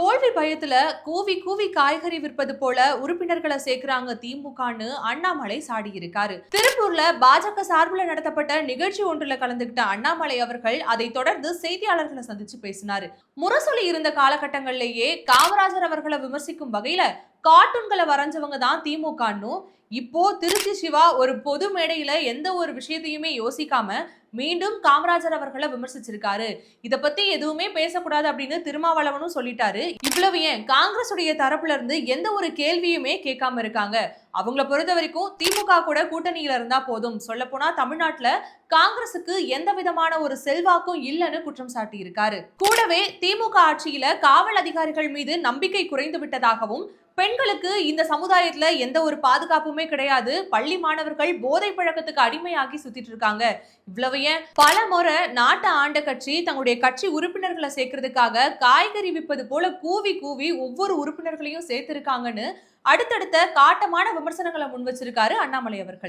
தோல்வி பயத்துல கூவி கூவி காய்கறி விற்பது போல உறுப்பினர்களை சேர்க்கிறாங்க திமுகன்னு அண்ணாமலை சாடியிருக்காரு. திருப்பூர்ல பாஜக சார்பில் நடத்தப்பட்ட நிகழ்ச்சி ஒன்றுல கலந்துகிட்ட அண்ணாமலை அவர்கள் அதை தொடர்ந்து செய்தியாளர்களை சந்திச்சு பேசினாரு. முரசொலி இருந்த காலகட்டங்கள்லேயே காமராஜர் அவர்களை விமர்சிக்கும் வகையில கார்ட்டூன்களை வரைஞ்சவங்க தான் திமுகன்னு இப்போ திருச்சி சிவா ஒரு பொது மேடையில எந்த ஒரு விஷயத்தையுமே யோசிக்காம மீண்டும் காமராஜர் அவர்களை விமர்சிச்சிருக்காரு. இத பத்தி எதுவுமே பேசக்கூடாது அப்படின்னு திருமாவளவனும் சொல்லிட்டாரு. இவ்வளவு ஏன்? காங்கிரஸ் உடைய தரப்புல இருந்து எந்த ஒரு கேள்வியுமே கேட்காம இருக்காங்க. அவங்கள பொறுத்த வரைக்கும் திமுக கூட கூட்டணியில இருந்தா போதும். சொல்ல போனா தமிழ்நாட்டுல காங்கிரசுக்கு எந்த விதமான ஒரு செல்வாக்கும் இல்லைன்னு குற்றம் சாட்டி இருக்காரு கூடவே திமுக ஆட்சியில காவல் அதிகாரிகள் மீது நம்பிக்கை குறைந்து விட்டதாகவும் பெண்களுக்கு இந்த சமுதாயத்துல எந்த ஒரு பாதுகாப்புமே கிடையாது. பள்ளி மாணவர்கள் போதை பழக்கத்துக்கு அடிமையாகி சுத்திட்டு இருக்காங்க. இவ்வளவு ஏன்? பல முறை நாட்டை ஆண்ட கட்சி தங்களுடைய கட்சி உறுப்பினர்களை சேர்க்கறதுக்காக காய்கறி விற்பது போல கூவி கூவி ஒவ்வொரு உறுப்பினர்களையும் சேர்த்திருக்காங்கன்னு அடுத்தடுத்த காட்டமான விமர்சனங்களை முன் வச்சிருக்காரு அண்ணாமலை அவர்கள்.